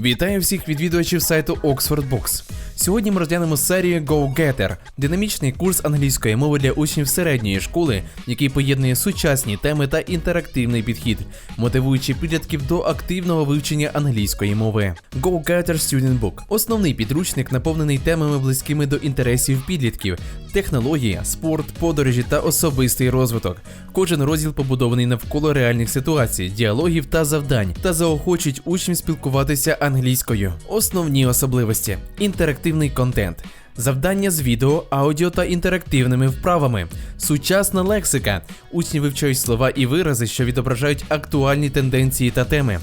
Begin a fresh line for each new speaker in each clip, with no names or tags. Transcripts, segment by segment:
Вітаю всіх відвідувачів сайту Oxford Books. Сьогодні ми розглянемо серію Go Getter – динамічний курс англійської мови для учнів середньої школи, який поєднує сучасні теми та інтерактивний підхід, мотивуючи підлітків до активного вивчення англійської мови. Go Getter Student Book – основний підручник, наповнений темами близькими до інтересів підлітків, технологія, спорт, подорожі та особистий розвиток. Кожен розділ побудований навколо реальних ситуацій, діалогів та завдань, та заохочують учнів спілкуватися англійською. Основні особливості: інтерактивний контент. Завдання з відео, аудіо та інтерактивними вправами, сучасна лексика. Учні вивчають слова і вирази, що відображають актуальні тенденції та теми.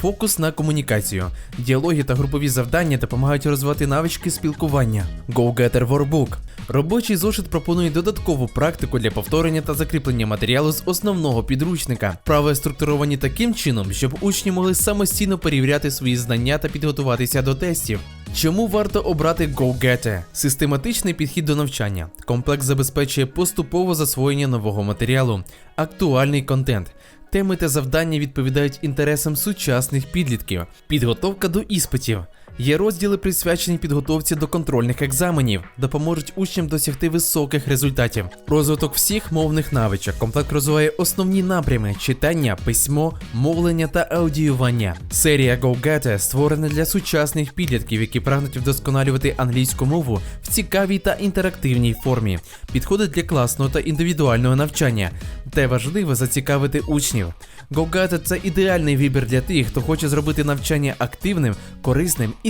Фокус на комунікацію. Діалоги та групові завдання допомагають розвивати навички спілкування. Go-Getter Workbook. Робочий зошит пропонує додаткову практику для повторення та закріплення матеріалу з основного підручника. Прави структуровані таким чином, щоб учні могли самостійно перевіряти свої знання та підготуватися до тестів. Чому варто обрати Go-Getter? Систематичний підхід до навчання. Комплекс забезпечує поступове засвоєння нового матеріалу, актуальний контент. Теми та завдання відповідають інтересам сучасних підлітків. Підготовка до іспитів. Є розділи присвячені підготовці до контрольних екзаменів, допоможуть учням досягти високих результатів. Розвиток всіх мовних навичок. Комплект розвиває основні напрями: читання, письмо, мовлення та аудіювання. Серія Go-Getter створена для сучасних підлітків, які прагнуть вдосконалювати англійську мову в цікавій та інтерактивній формі. Підходить для класного та індивідуального навчання, де важливо зацікавити учнів. GoGata – це ідеальний вибір для тих, хто хоче зробити навчання активним, корисним і